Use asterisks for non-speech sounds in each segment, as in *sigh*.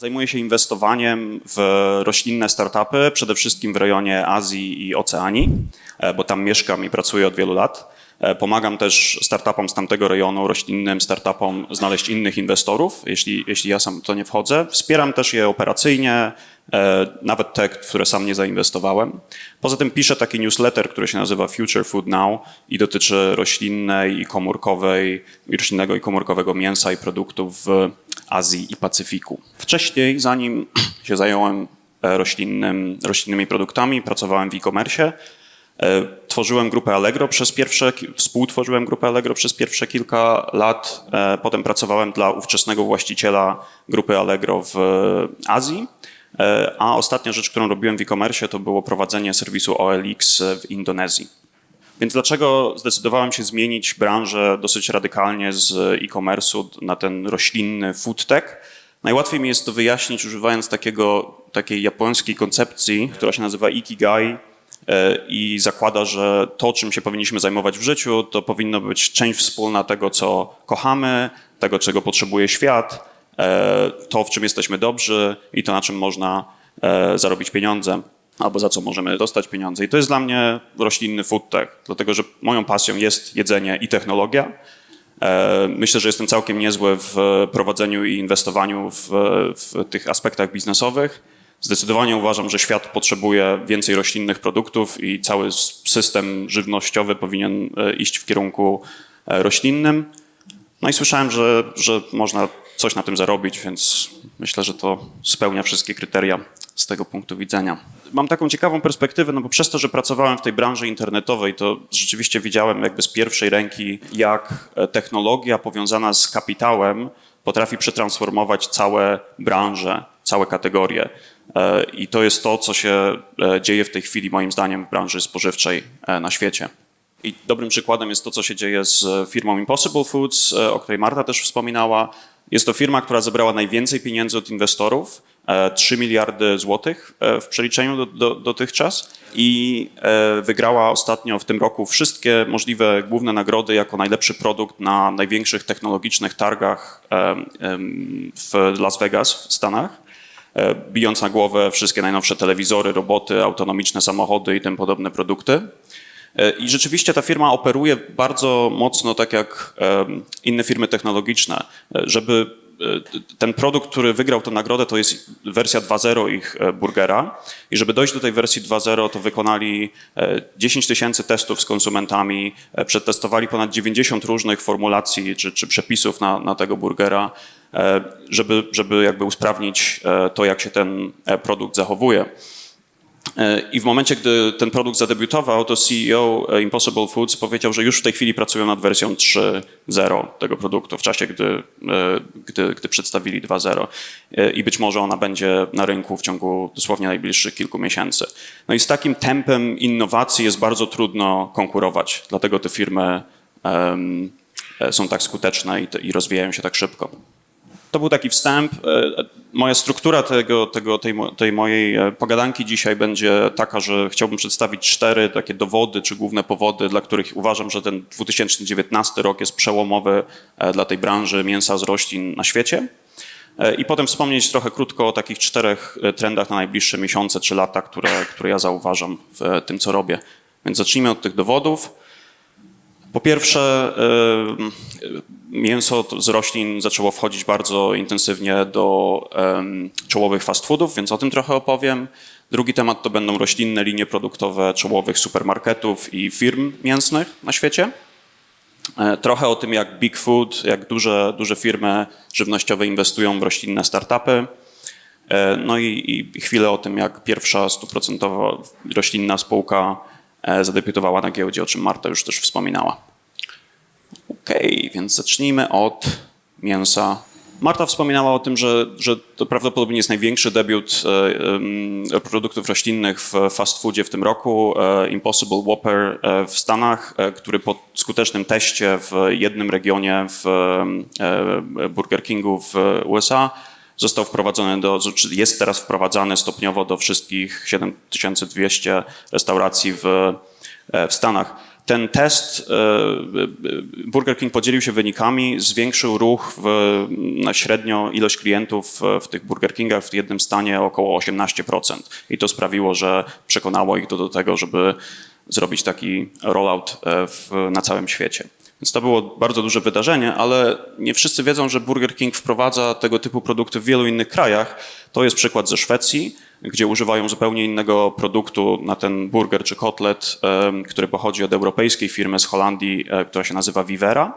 Zajmuję się inwestowaniem w roślinne startupy, przede wszystkim w rejonie Azji i Oceanii, e, bo tam mieszkam i pracuję od wielu lat. E, Pomagam też startupom z tamtego rejonu, roślinnym startupom znaleźć innych inwestorów, jeśli, jeśli ja sam w to nie wchodzę. Wspieram też je operacyjnie, e, nawet te, w które sam nie zainwestowałem. Poza tym piszę taki newsletter, który się nazywa Future Food Now i dotyczy roślinnej i komórkowej, roślinnego i komórkowego mięsa i produktów w Azji i Pacyfiku. Wcześniej, zanim *clears throat* się zająłem e, roślinnym, roślinnymi produktami, pracowałem w e-commerce. E, Tworzyłem grupę Allegro przez pierwsze, współtworzyłem grupę Allegro przez pierwsze kilka lat. E, Potem pracowałem dla ówczesnego właściciela grupy Allegro w Azji. A ostatnia rzecz, którą robiłem w e-commerce, to było prowadzenie serwisu OLX w Indonezji. Więc dlaczego zdecydowałem się zmienić branżę dosyć radykalnie z e-commerce'u na ten roślinny food tech? Najłatwiej mi jest to wyjaśnić używając takiego, takiej japońskiej koncepcji, która się nazywa Ikigai e, i zakłada, że to, czym się powinniśmy zajmować w życiu, to powinno być część wspólna tego, co kochamy, tego, czego potrzebuje świat, e, to, w czym jesteśmy dobrzy i to, na czym można e, zarobić pieniądze albo za co możemy dostać pieniądze. I to jest dla mnie roślinny food tech, dlatego że moją pasją jest jedzenie i technologia. E, Myślę, że jestem całkiem niezły w prowadzeniu i inwestowaniu w, w tych aspektach biznesowych. Zdecydowanie uważam, że świat potrzebuje więcej roślinnych produktów i cały system żywnościowy powinien e, iść w kierunku e, roślinnym. No i słyszałem, że, że można coś na tym zarobić, więc myślę, że to spełnia wszystkie kryteria z tego punktu widzenia. Mam taką ciekawą perspektywę, no bo przez to, że pracowałem w tej branży internetowej, to rzeczywiście widziałem jakby z pierwszej ręki, jak e, technologia powiązana z kapitałem potrafi przetransformować całe branże, całe kategorie. E, I to jest to, co się e, dzieje w tej chwili, moim zdaniem, w branży spożywczej na świecie. I dobrym przykładem jest to, co się dzieje z firmą Impossible Foods, o której Marta też wspominała. Jest to firma, która zebrała najwięcej pieniędzy od inwestorów, 3 miliardy złotych e, w przeliczeniu do, do, dotychczas i e, wygrała ostatnio w tym roku wszystkie możliwe główne nagrody jako najlepszy produkt na największych technologicznych targach w Las Vegas w Stanach e, bijąc na głowę wszystkie najnowsze telewizory, roboty, autonomiczne samochody i tym podobne produkty. E, I rzeczywiście ta firma operuje bardzo mocno tak jak inne firmy technologiczne, e, żeby e, ten produkt, który wygrał tę nagrodę, to jest wersja 2.0 ich e, burgera. I żeby dojść do tej wersji 2.0, to wykonali e, 10 tysięcy testów z konsumentami, e, przetestowali ponad 90 różnych formulacji czy, czy przepisów na, na tego burgera, e, żeby, żeby jakby usprawnić e, to, jak się ten e, produkt zachowuje. E, I w momencie, gdy ten produkt zadebiutował, to CEO Impossible Foods powiedział, że już w tej chwili pracują nad wersją 3.0 tego produktu, w czasie, gdy, e, gdy, gdy przedstawili 2.0. E, I być może ona będzie na rynku w ciągu dosłownie najbliższych kilku miesięcy. No i z takim tempem innowacji jest bardzo trudno konkurować, dlatego te firmy e, są tak skuteczne i, i rozwijają się tak szybko. To był taki wstęp. Moja struktura tego, tego, tej, tej mojej e, pogadanki dzisiaj będzie taka, że chciałbym przedstawić cztery takie dowody czy główne powody, dla których uważam, że ten 2019 rok jest przełomowy e, dla tej branży mięsa z roślin na świecie. E, I potem wspomnieć trochę krótko o takich czterech trendach na najbliższe miesiące czy lata, które, które ja zauważam w tym, co robię. Więc zacznijmy od tych dowodów. Po pierwsze, mięso z roślin zaczęło wchodzić bardzo intensywnie do czołowych fast foodów, więc o tym trochę opowiem. Drugi temat to będą roślinne linie produktowe czołowych supermarketów i firm mięsnych na świecie. E, Trochę o tym, jak Big Food, jak duże, duże firmy żywnościowe inwestują w roślinne startupy. E, No i, i chwilę o tym, jak pierwsza stuprocentowa roślinna spółka e, zadebiutowała na giełdzie, o czym Marta już też wspominała. Okej, więc zacznijmy od mięsa. Marta wspominała o tym, że, że to prawdopodobnie jest największy debiut e, produktów roślinnych w fast foodzie w tym roku. E, Impossible Whopper e, w Stanach, który po skutecznym teście w jednym regionie w Burger Kingu w USA został wprowadzony do, jest teraz wprowadzany stopniowo do wszystkich 7200 restauracji w, w Stanach. Ten test, e, e, Burger King podzielił się wynikami, zwiększył ruch w, na średnio ilość klientów w, tych Burger Kingach w jednym stanie około 18%. I to sprawiło, że przekonało ich to do tego, żeby zrobić taki rollout e, w, na całym świecie. Więc to było bardzo duże wydarzenie, ale nie wszyscy wiedzą, że Burger King wprowadza tego typu produkty w wielu innych krajach. To jest przykład ze Szwecji, gdzie używają zupełnie innego produktu na ten burger czy kotlet, który pochodzi od europejskiej firmy z Holandii, e, która się nazywa Vivera.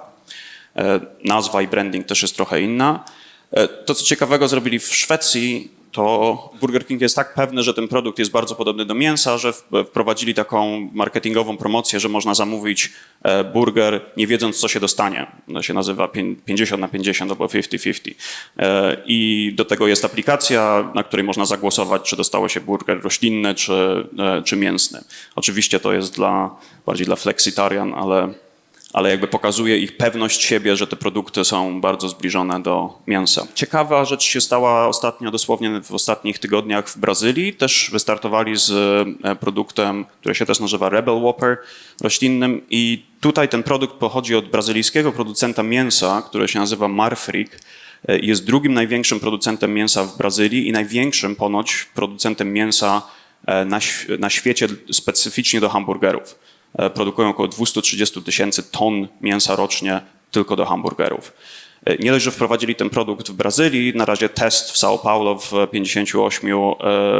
E, Nazwa i branding też jest trochę inna. E, To, co ciekawego zrobili w Szwecji, to Burger King jest tak pewny, że ten produkt jest bardzo podobny do mięsa, że wprowadzili taką marketingową promocję, że można zamówić e, burger nie wiedząc, co się dostanie. To się nazywa pię- 50 na 50 albo 50-50. E, I do tego jest aplikacja, na której można zagłosować, czy dostało się burger roślinny, czy, e, czy mięsny. Oczywiście to jest dla, bardziej dla flexitarian, ale ale jakby pokazuje ich pewność siebie, że te produkty są bardzo zbliżone do mięsa. Ciekawa rzecz się stała ostatnio, dosłownie w ostatnich tygodniach w Brazylii. Też wystartowali z e, produktem, który się też nazywa Rebel Whopper roślinnym i tutaj ten produkt pochodzi od brazylijskiego producenta mięsa, który się nazywa Marfrig. E, Jest drugim największym producentem mięsa w Brazylii i największym ponoć producentem mięsa e, na, na świecie specyficznie do hamburgerów. Produkują około 230 tysięcy ton mięsa rocznie tylko do hamburgerów. E, Nie dość, że wprowadzili ten produkt w Brazylii, na razie test w São Paulo w 58 e,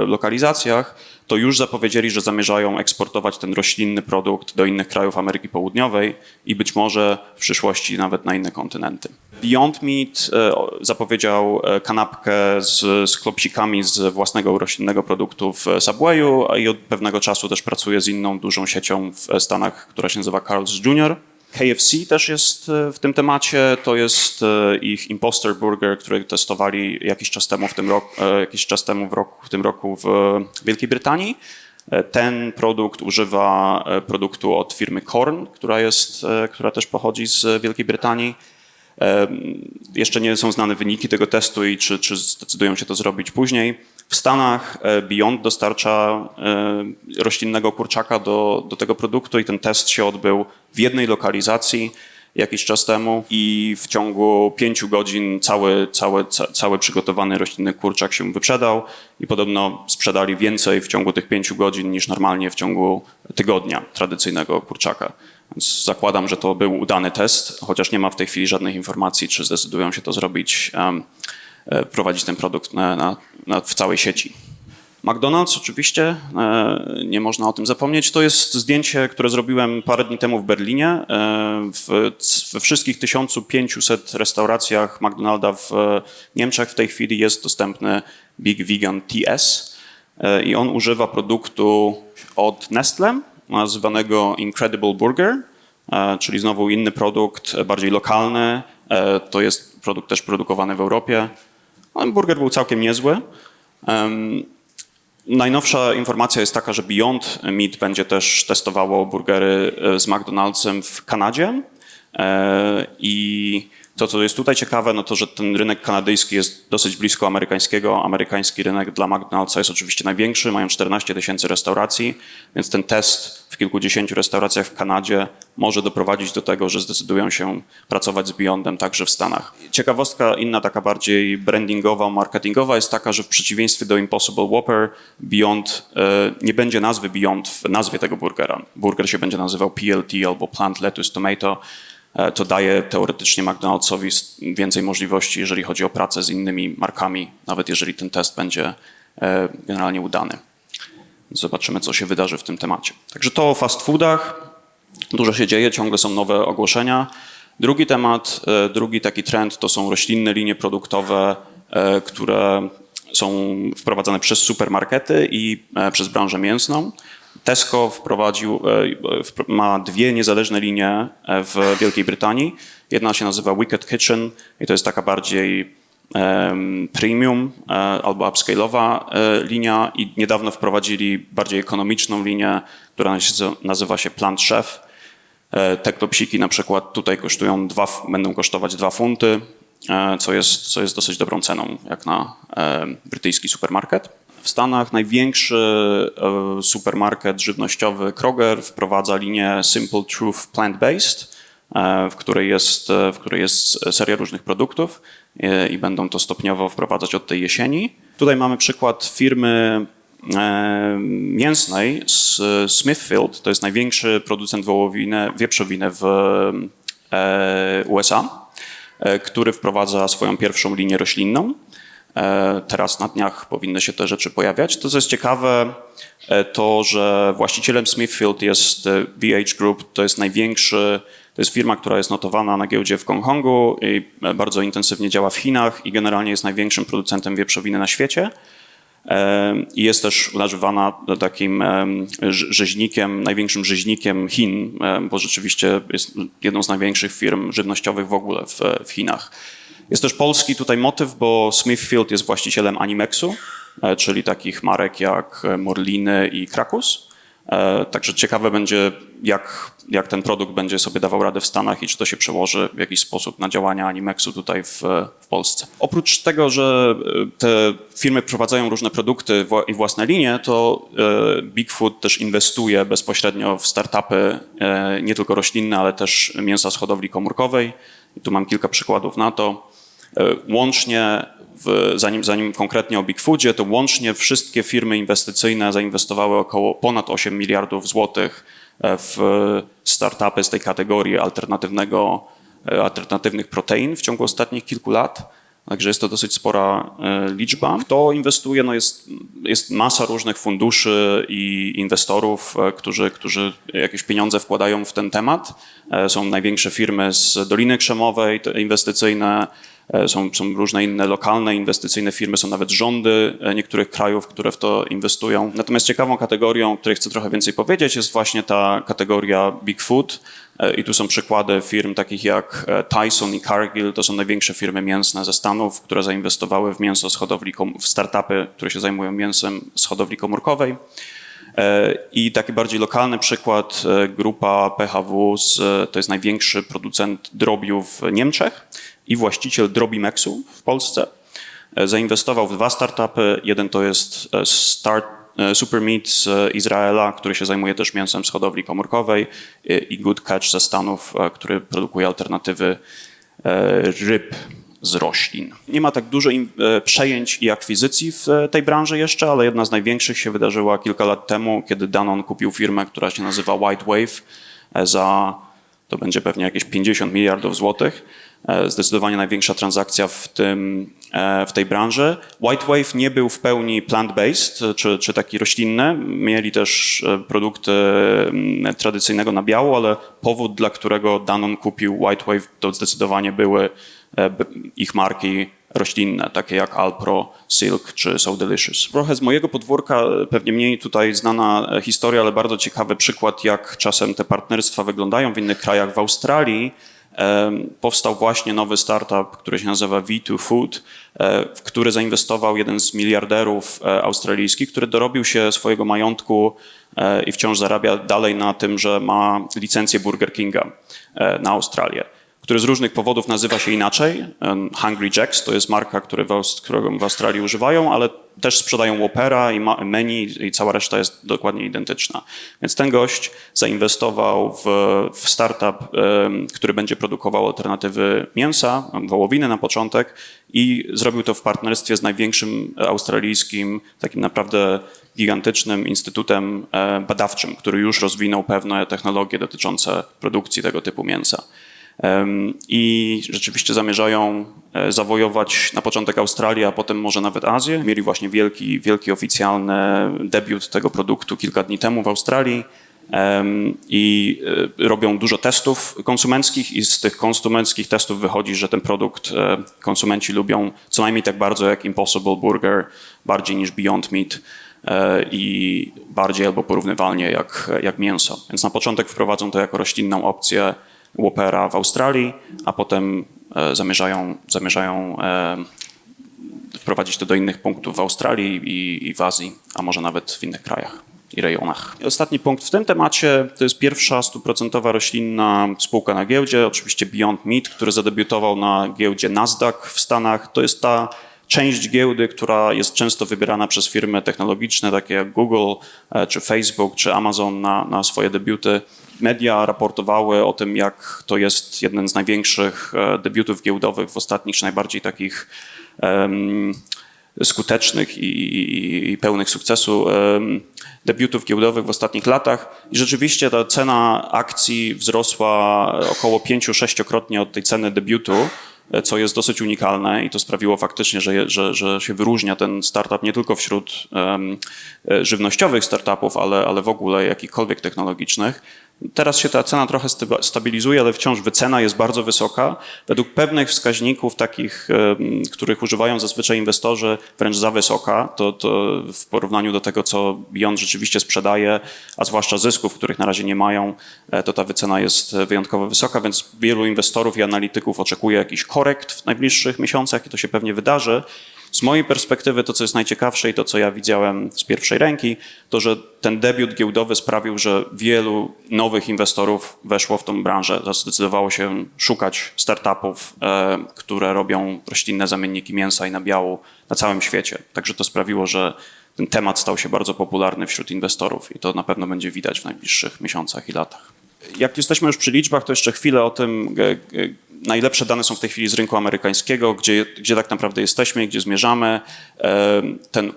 lokalizacjach, to już zapowiedzieli, że zamierzają eksportować ten roślinny produkt do innych krajów Ameryki Południowej i być może w przyszłości nawet na inne kontynenty. Beyond Meat e, zapowiedział kanapkę z, z klopsikami z własnego roślinnego produktu w Subwayu i od pewnego czasu też pracuje z inną dużą siecią w Stanach, która się nazywa Carl's Jr. KFC też jest e, w tym temacie. To jest e, ich Imposter Burger, który testowali jakiś czas temu w tym roku, jakiś czas temu w, roku, w tym roku w Wielkiej Brytanii. E, Ten produkt używa e, produktu od firmy Korn, która, jest, e, która też pochodzi z Wielkiej Brytanii. Jeszcze nie są znane wyniki tego testu i czy, czy zdecydują się to zrobić później. W Stanach e, Beyond dostarcza e, roślinnego kurczaka do, do tego produktu i ten test się odbył w jednej lokalizacji jakiś czas temu i w ciągu pięciu godzin cały, cały, ca, cały przygotowany roślinny kurczak się wyprzedał i podobno sprzedali więcej w ciągu tych pięciu godzin niż normalnie w ciągu tygodnia tradycyjnego kurczaka. Więc zakładam, że to był udany test, chociaż nie ma w tej chwili żadnych informacji, czy zdecydują się to zrobić, e, prowadzić ten produkt na, na, na, w całej sieci. McDonald's oczywiście, e, nie można o tym zapomnieć. To jest zdjęcie, które zrobiłem parę dni temu w Berlinie. E, we wszystkich 1500 restauracjach McDonalda w Niemczech w tej chwili jest dostępny Big Vegan TS i on używa produktu od Nestle, nazywanego Incredible Burger, e, czyli znowu inny produkt, e, bardziej lokalny. E, To jest produkt też produkowany w Europie. Burger był całkiem niezły. Najnowsza informacja jest taka, że Beyond Meat będzie też testowało burgery z McDonald'sem w Kanadzie. I to, co jest tutaj ciekawe, no to, że ten rynek kanadyjski jest dosyć blisko amerykańskiego. Amerykański rynek dla McDonald'sa jest oczywiście największy, mają 14 tysięcy restauracji, więc ten test w kilkudziesięciu restauracjach w Kanadzie może doprowadzić do tego, że zdecydują się pracować z Beyondem także w Stanach. Ciekawostka inna, taka bardziej brandingowa, marketingowa jest taka, że w przeciwieństwie do Impossible Whopper, Beyond e, nie będzie nazwy Beyond w nazwie tego burgera. Burger się będzie nazywał PLT albo Plant Lettuce Tomato. E, To daje teoretycznie McDonald'sowi więcej możliwości, jeżeli chodzi o pracę z innymi markami, nawet jeżeli ten test będzie e, generalnie udany. Zobaczymy, co się wydarzy w tym temacie. Także to o fast foodach. Dużo się dzieje, ciągle są nowe ogłoszenia. Drugi temat, e, drugi taki trend to są roślinne linie produktowe, które są wprowadzane przez supermarkety i przez branżę mięsną. Tesco wprowadził, e, wpro- ma dwie niezależne linie e, w Wielkiej Brytanii. Jedna się nazywa Wicked Kitchen i to jest taka bardziej em, premium e, albo upscale'owa e, linia i niedawno wprowadzili bardziej ekonomiczną linię, która nazywa się Plant Chef. E, Te klopsiki na przykład tutaj kosztują dwa, będą kosztować 2 funty, e, co jest, co jest dosyć dobrą ceną jak na e, brytyjski supermarket. W Stanach największy e, supermarket żywnościowy Kroger wprowadza linię Simple Truth Plant-Based, e, w której jest, e, w której jest seria różnych produktów i będą to stopniowo wprowadzać od tej jesieni. Tutaj mamy przykład firmy mięsnej z Smithfield. To jest największy producent wołowiny, wieprzowiny w USA, który wprowadza swoją pierwszą linię roślinną. E, Teraz na dniach powinny się te rzeczy pojawiać. To, co jest ciekawe, e, to, że właścicielem Smithfield jest e, BH Group, to jest największy, to jest firma, która jest notowana na giełdzie w Hongkongu i bardzo intensywnie działa w Chinach i generalnie jest największym producentem wieprzowiny na świecie. I jest też nazywana takim em, rze- rzeźnikiem, największym rzeźnikiem Chin, bo rzeczywiście jest jedną z największych firm żywnościowych w ogóle w, w Chinach. Jest też polski tutaj motyw, bo Smithfield jest właścicielem Animexu, e, czyli takich marek jak e, Morliny i Krakus. E, Także ciekawe będzie, jak, jak ten produkt będzie sobie dawał radę w Stanach i czy to się przełoży w jakiś sposób na działania Animexu tutaj w, w Polsce. Oprócz tego, że te firmy wprowadzają różne produkty i własne linie, to Bigfoot też inwestuje bezpośrednio w startupy nie tylko roślinne, ale też mięsa z hodowli komórkowej. Tu mam kilka przykładów na to. E, Łącznie, w, zanim, zanim konkretnie o Bigfoodzie, to łącznie wszystkie firmy inwestycyjne zainwestowały około ponad 8 miliardów złotych e, w startupy z tej kategorii alternatywnego, e, alternatywnych protein w ciągu ostatnich kilku lat. Także jest to dosyć spora e, liczba. Kto inwestuje? No jest, jest masa różnych funduszy i inwestorów, e, którzy, którzy jakieś pieniądze wkładają w ten temat. E, Są największe firmy z Doliny Krzemowej inwestycyjne, są, są różne inne lokalne inwestycyjne firmy, są nawet rządy niektórych krajów, które w to inwestują. Natomiast ciekawą kategorią, o której chcę trochę więcej powiedzieć, jest właśnie ta kategoria Big Food. E, I tu są przykłady firm takich jak e, Tyson i Cargill. To są największe firmy mięsne ze Stanów, które zainwestowały w mięso z hodowli, w startupy, które się zajmują mięsem z hodowli komórkowej. E, I taki bardziej lokalny przykład, grupa PHW, to jest największy producent drobiu w Niemczech i właściciel Drobimexu w Polsce. Zainwestował w dwa startupy. Jeden to jest Start, e, Supermeat z Izraela, który się zajmuje też mięsem z hodowli komórkowej e, i Good Catch ze Stanów, e, który produkuje alternatywy e, ryb z roślin. Nie ma tak dużo e, przejęć i akwizycji w e, tej branży jeszcze, ale jedna z największych się wydarzyła kilka lat temu, kiedy Danon kupił firmę, która się nazywa White Wave e, za, to będzie pewnie jakieś 50 miliardów złotych. E, Zdecydowanie największa transakcja w, tym, e, w tej branży. White Wave nie był w pełni plant-based, czy, czy taki roślinny. Mieli też e, produkty mm, tradycyjnego nabiału, ale powód, dla którego Danon kupił White Wave, to zdecydowanie były ich marki roślinne, takie jak Alpro, Silk czy So Delicious. Trochę z mojego podwórka, pewnie mniej tutaj znana historia, ale bardzo ciekawy przykład, jak czasem te partnerstwa wyglądają w innych krajach. W Australii powstał właśnie nowy startup, który się nazywa V2 Food, e, w który zainwestował jeden z miliarderów e, australijskich, który dorobił się swojego majątku e, i wciąż zarabia dalej na tym, że ma licencję Burger Kinga na Australię który z różnych powodów nazywa się inaczej. Hungry Jacks to jest marka, Aust- którą w Australii używają, ale też sprzedają Whoppera i menu i cała reszta jest dokładnie identyczna. Więc ten gość zainwestował w, w startup, który będzie produkował alternatywy mięsa, wołowiny na początek i zrobił to w partnerstwie z największym australijskim, takim naprawdę gigantycznym instytutem badawczym, który już rozwinął pewne technologie dotyczące produkcji tego typu mięsa. I rzeczywiście zamierzają e, zawojować na początek Australię, a potem może nawet Azję. Mieli właśnie wielki, wielki oficjalny debiut tego produktu kilka dni temu w Australii. I e, robią dużo testów konsumenckich, i z tych konsumenckich testów wychodzi, że ten produkt e, konsumenci lubią co najmniej tak bardzo jak Impossible Burger, bardziej niż Beyond Meat i bardziej albo porównywalnie jak, jak mięso. Więc na początek wprowadzą to jako roślinną opcję Whoppera w Australii, a potem e, zamierzają, zamierzają e, wprowadzić to do innych punktów w Australii i, i w Azji, a może nawet w innych krajach i rejonach. Ostatni punkt w tym temacie to jest pierwsza stuprocentowa roślinna spółka na giełdzie, oczywiście Beyond Meat, który zadebiutował na giełdzie Nasdaq w Stanach. To jest ta część giełdy, która jest często wybierana przez firmy technologiczne, takie jak Google, e, czy Facebook, czy Amazon na, na swoje debiuty. Media raportowały o tym, jak to jest jeden z największych e, debiutów giełdowych w ostatnich, czy najbardziej takich em, skutecznych i, i, pełnych sukcesu em, debiutów giełdowych w ostatnich latach. I rzeczywiście ta cena akcji wzrosła około 5-6-krotnie od tej ceny debiutu, e, co jest dosyć unikalne i to sprawiło faktycznie, że, że, że się wyróżnia ten startup nie tylko wśród e, żywnościowych startupów, ale, ale w ogóle jakichkolwiek technologicznych. Teraz się ta cena trochę stabilizuje, ale wciąż wycena jest bardzo wysoka. Według pewnych wskaźników, takich, których używają zazwyczaj inwestorzy, wręcz za wysoka, to, to w porównaniu do tego, co Beyond rzeczywiście sprzedaje, a zwłaszcza zysków, których na razie nie mają, e, to ta wycena jest wyjątkowo wysoka, więc wielu inwestorów i analityków oczekuje jakichś korekt w najbliższych miesiącach i to się pewnie wydarzy. Z mojej perspektywy to, co jest najciekawsze i to, co ja widziałem z pierwszej ręki, to, że ten debiut giełdowy sprawił, że wielu nowych inwestorów weszło w tą branżę, zdecydowało się szukać startupów, e, które robią roślinne zamienniki mięsa i nabiału na całym świecie. Także to sprawiło, że ten temat stał się bardzo popularny wśród inwestorów i to na pewno będzie widać w najbliższych miesiącach i latach. Jak jesteśmy już przy liczbach, to jeszcze chwilę o tym, e, e, najlepsze dane są w tej chwili z rynku amerykańskiego, gdzie, gdzie tak naprawdę jesteśmy, gdzie zmierzamy. E, Ten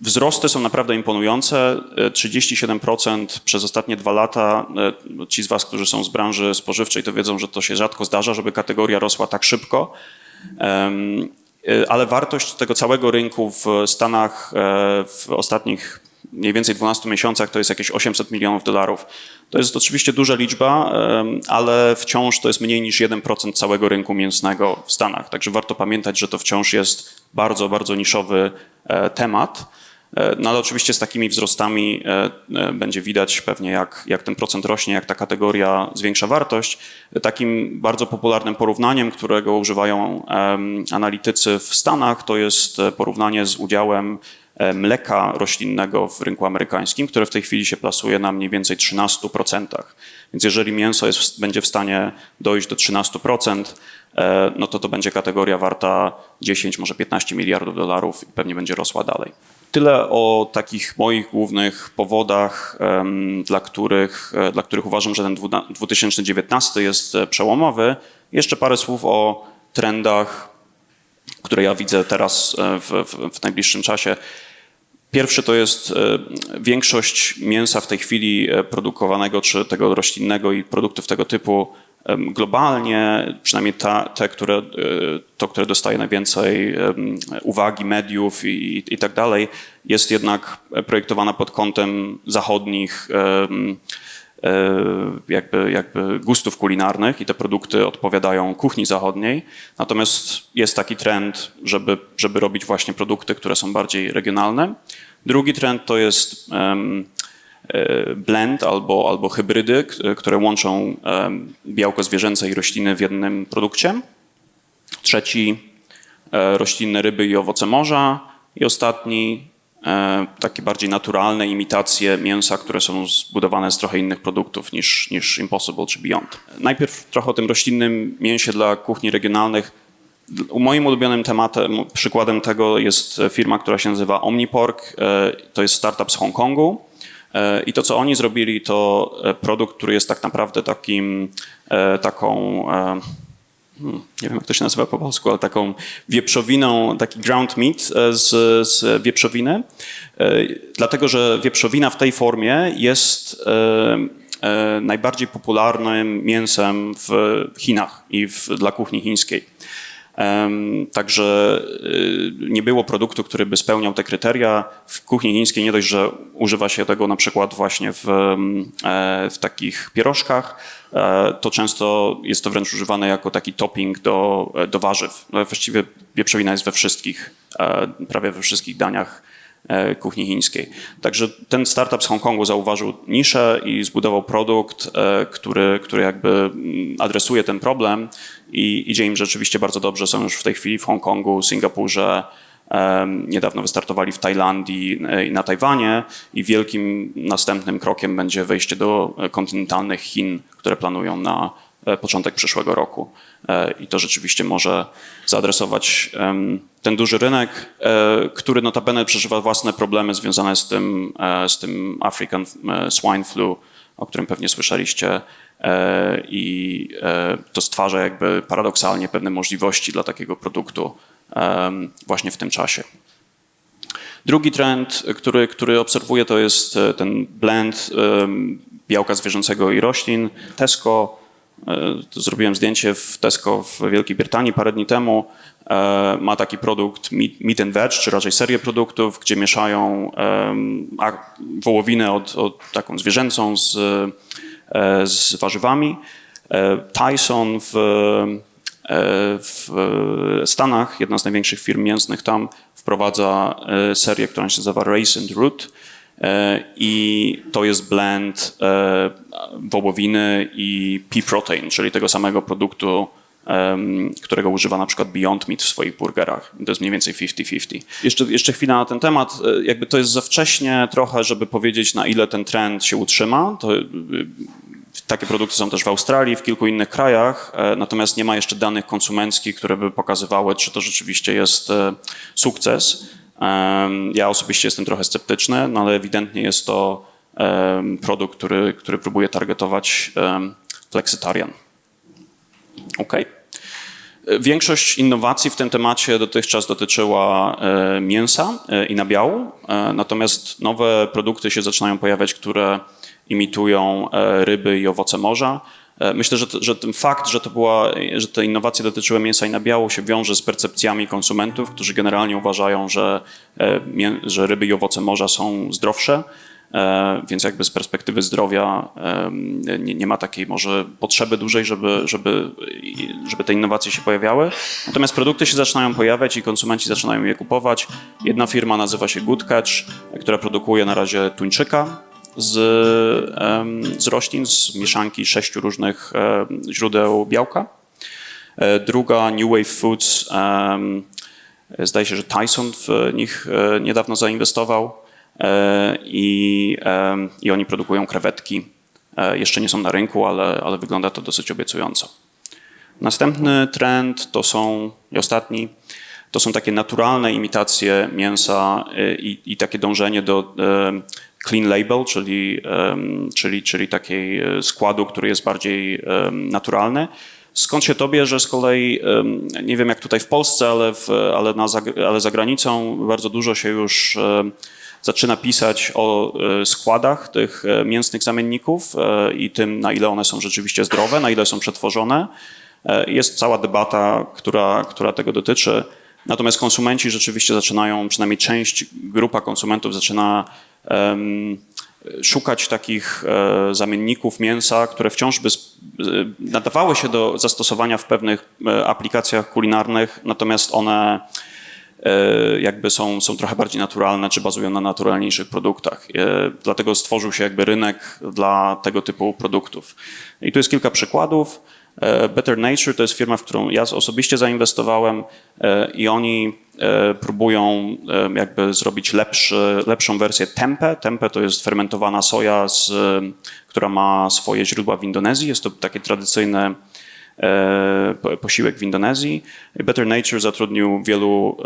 Wzrosty są naprawdę imponujące. E, 37% przez ostatnie dwa lata. Ci z Was, którzy są z branży spożywczej, to wiedzą, że to się rzadko zdarza, żeby kategoria rosła tak szybko. Ale wartość tego całego rynku w Stanach w ostatnich mniej więcej 12 miesiącach to jest jakieś 800 milionów dolarów. To jest oczywiście duża liczba, ale wciąż to jest mniej niż 1% całego rynku mięsnego w Stanach. Także warto pamiętać, że to wciąż jest bardzo, bardzo niszowy e, temat. E, No ale oczywiście z takimi wzrostami e, będzie widać pewnie jak, jak ten procent rośnie, jak ta kategoria zwiększa wartość. Takim bardzo popularnym porównaniem, którego używają analitycy w Stanach, to jest porównanie z udziałem mleka roślinnego w rynku amerykańskim, które w tej chwili się plasuje na mniej więcej 13%. Więc jeżeli mięso jest, będzie w stanie dojść do 13%, e, no to to będzie kategoria warta 10, może 15 miliardów dolarów i pewnie będzie rosła dalej. Tyle o takich moich głównych powodach, dla których, e, dla których uważam, że ten dwuna- 2019 jest e, przełomowy. Jeszcze parę słów o trendach, które ja widzę teraz e, w, w, w najbliższym czasie. Pierwszy to jest e, większość mięsa w tej chwili e, produkowanego, czy tego roślinnego i produktów tego typu globalnie, przynajmniej ta, te, które, e, to, które dostaje najwięcej uwagi mediów i, i tak dalej, jest jednak projektowana pod kątem zachodnich jakby, jakby gustów kulinarnych i te produkty odpowiadają kuchni zachodniej. Natomiast jest taki trend, żeby, żeby robić właśnie produkty, które są bardziej regionalne. Drugi trend to jest e, blend albo, albo hybrydy, które łączą białko zwierzęce i rośliny w jednym produkcie. Trzeci e, roślinne ryby i owoce morza. I ostatni e, takie bardziej naturalne imitacje mięsa, które są zbudowane z trochę innych produktów niż, niż Impossible czy Beyond. Najpierw trochę o tym roślinnym mięsie dla kuchni regionalnych. Moim ulubionym tematem, przykładem tego jest firma, która się nazywa Omnipork. E, To jest startup z Hongkongu. E, I to, co oni zrobili, to e, produkt, który jest tak naprawdę takim, e, taką, e, hmm, nie wiem jak to się nazywa po polsku, ale taką wieprzowiną, taki ground meat e, z, z wieprzowiny. E, Dlatego, że wieprzowina w tej formie jest e, e, najbardziej popularnym mięsem w Chinach i w, dla kuchni chińskiej. Także y, nie było produktu, który by spełniał te kryteria. W kuchni chińskiej nie dość, że używa się tego na przykład właśnie w, e, w takich pierożkach, e, to często jest to wręcz używane jako taki topping do, do warzyw. No, Właściwie wieprzowina jest we wszystkich, e, prawie we wszystkich daniach e, kuchni chińskiej. Także ten startup z Hongkongu zauważył niszę i zbudował produkt, e, który, który jakby mm, adresuje ten problem i idzie im rzeczywiście bardzo dobrze. Są już w tej chwili w Hongkongu, Singapurze, niedawno wystartowali w Tajlandii e, i na Tajwanie i wielkim następnym krokiem będzie wejście do kontynentalnych Chin, które planują na e, początek przyszłego roku. E, I to rzeczywiście może zaadresować ten duży rynek, który notabene przeżywa własne problemy związane z tym, z tym African swine flu, o którym pewnie słyszeliście. E, I e, to stwarza jakby paradoksalnie pewne możliwości dla takiego produktu właśnie w tym czasie. Drugi trend, który, który obserwuję, to jest e, ten blend białka zwierzęcego i roślin. Tesco, zrobiłem zdjęcie w Tesco w Wielkiej Brytanii parę dni temu, ma taki produkt meat, and veg, czy raczej serię produktów, gdzie mieszają wołowinę od, od taką zwierzęcą z, z warzywami. E, Tyson w, e, w Stanach, jedna z największych firm mięsnych tam, wprowadza e, serię, która się nazywa Race and Root. E, I to jest blend e, wołowiny i pea protein, czyli tego samego produktu, którego używa na przykład Beyond Meat w swoich burgerach. To jest mniej więcej 50-50. Jeszcze, jeszcze chwila na ten temat. E, Jakby to jest za wcześnie trochę, żeby powiedzieć, na ile ten trend się utrzyma. To, takie produkty są też w Australii, w kilku innych krajach, e, natomiast nie ma jeszcze danych konsumenckich, które by pokazywały, czy to rzeczywiście jest e, sukces. Ja osobiście jestem trochę sceptyczny, no ale ewidentnie jest to produkt, który, który próbuje targetować flexitarian. Okej. Większość innowacji w tym temacie dotychczas dotyczyła e, mięsa e, i nabiału, e, natomiast nowe produkty się zaczynają pojawiać, które imitują e, ryby i owoce morza. E, Myślę, że, że ten fakt, że, to była, że te innowacje dotyczyły mięsa i nabiału się wiąże z percepcjami konsumentów, którzy generalnie uważają, że, e, że ryby i owoce morza są zdrowsze. Więc jakby z perspektywy zdrowia nie, nie ma takiej może potrzeby dużej, żeby, żeby, żeby te innowacje się pojawiały. Natomiast produkty się zaczynają pojawiać i konsumenci zaczynają je kupować. Jedna firma nazywa się Good Catch, która produkuje na razie tuńczyka z, z roślin, z mieszanki sześciu różnych em, źródeł białka. E, Druga New Wave Foods, zdaje się, że Tyson w nich e, niedawno zainwestował e, i, i oni produkują krewetki. E, Jeszcze nie są na rynku, ale, ale wygląda to dosyć obiecująco. Następny trend to są, i ostatni, to są takie naturalne imitacje mięsa i, i takie dążenie do clean label, czyli, czyli, czyli takiej e, składu, który jest bardziej naturalny. Skąd się to bierze z kolei, nie wiem jak tutaj w Polsce, ale, w, ale, na, ale za granicą bardzo dużo się już zaczyna pisać o e, składach tych e, mięsnych zamienników i tym, na ile one są rzeczywiście zdrowe, na ile są przetworzone. Jest cała debata, która, która tego dotyczy. Natomiast konsumenci rzeczywiście zaczynają, przynajmniej część, grupa konsumentów zaczyna szukać takich e, zamienników mięsa, które wciąż by e, nadawały się do zastosowania w pewnych e, aplikacjach kulinarnych, natomiast one jakby są, są trochę bardziej naturalne, czy bazują na naturalniejszych produktach. Dlatego stworzył się jakby rynek dla tego typu produktów. I tu jest kilka przykładów. Better Nature to jest firma, w którą ja osobiście zainwestowałem i oni próbują e, jakby zrobić lepszy, lepszą wersję tempeh. Tempeh to jest fermentowana soja, z, która ma swoje źródła w Indonezji. Jest to takie tradycyjne e, po- posiłek w Indonezji. Better Nature zatrudnił wielu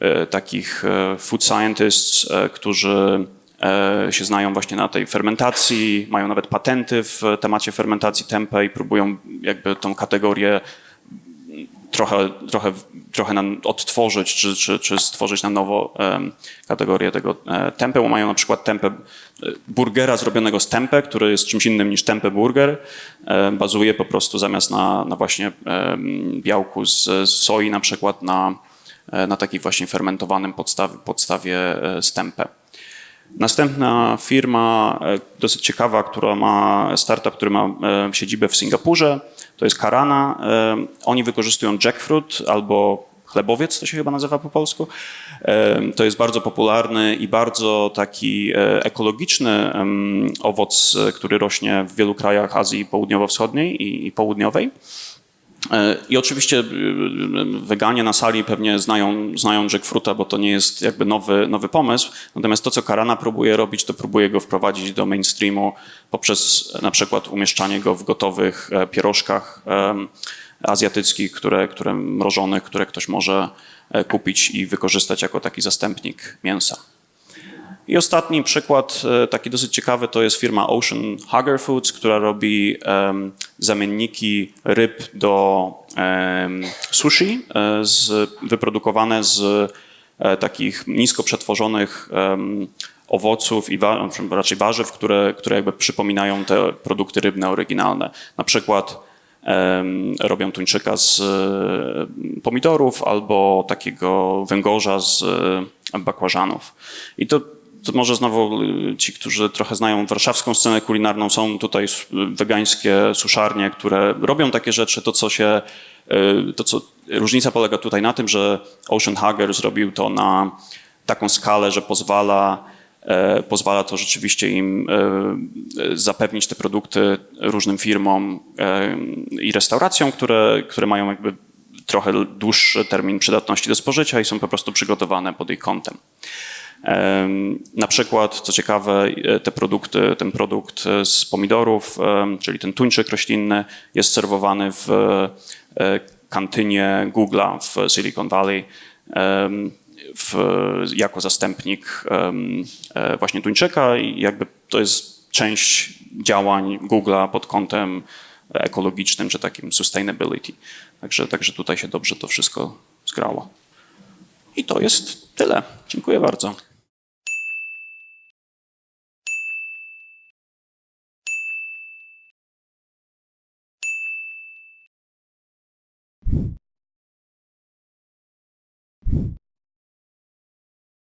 e, takich e, food scientists, e, którzy e, się znają właśnie na tej fermentacji, mają nawet patenty w temacie fermentacji tempeh i próbują jakby tą kategorię trochę, trochę, trochę nam odtworzyć, czy, czy, czy stworzyć na nowo kategorię tego e, tempeh. Mają na przykład tempeh e, burgera zrobionego z tempeh, który jest czymś innym niż tempeh burger. E, bazuje po prostu zamiast na, na właśnie białku z, soi na przykład na, e, na takim właśnie fermentowanym podstawie, podstawie z tempeh. Następna firma, e, dosyć ciekawa, która ma startup, który ma e, siedzibę w Singapurze, to jest Karana. E, Oni wykorzystują jackfruit albo chlebowiec, to się chyba nazywa po polsku. To jest bardzo popularny i bardzo taki ekologiczny owoc, który rośnie w wielu krajach Azji Południowo-Wschodniej i Południowej. E, I oczywiście y, weganie na sali pewnie znają, znają jackfruita, bo to nie jest jakby nowy, nowy pomysł. Natomiast to, co Karana próbuje robić, to próbuje go wprowadzić do mainstreamu poprzez na przykład umieszczanie go w gotowych e, pierożkach azjatyckich, które, które mrożonych, które ktoś może e, kupić i wykorzystać jako taki zastępnik mięsa. I ostatni przykład, e, taki dosyć ciekawy, to jest firma Ocean Hugger Foods, która robi em, zamienniki ryb do em, sushi, e, z, wyprodukowane z e, takich nisko przetworzonych em, owoców i raczej warzyw, które, które jakby przypominają te produkty rybne oryginalne. Na przykład em, robią tuńczyka z e, pomidorów albo takiego węgorza z bakłażanów. I to, to może znowu y, ci, którzy trochę znają warszawską scenę kulinarną, są tutaj wegańskie suszarnie, które robią takie rzeczy. To, co się, y, to, co, różnica polega tutaj na tym, że Ocean Hugger zrobił to na taką skalę, że pozwala e, pozwala to rzeczywiście im e, e, zapewnić te produkty różnym firmom i restauracjom, które, które mają jakby trochę dłuższy termin przydatności do spożycia i są po prostu przygotowane pod ich kątem. Na przykład, co ciekawe, e, te produkty, ten produkt e, z pomidorów, czyli ten tuńczyk roślinny, jest serwowany w e, kantynie Google'a w Silicon Valley w, jako zastępnik właśnie tuńczyka i jakby to jest część działań Google'a pod kątem ekologicznym czy takim sustainability. Także, także tutaj się dobrze to wszystko zgrało. I to jest tyle. Dziękuję bardzo.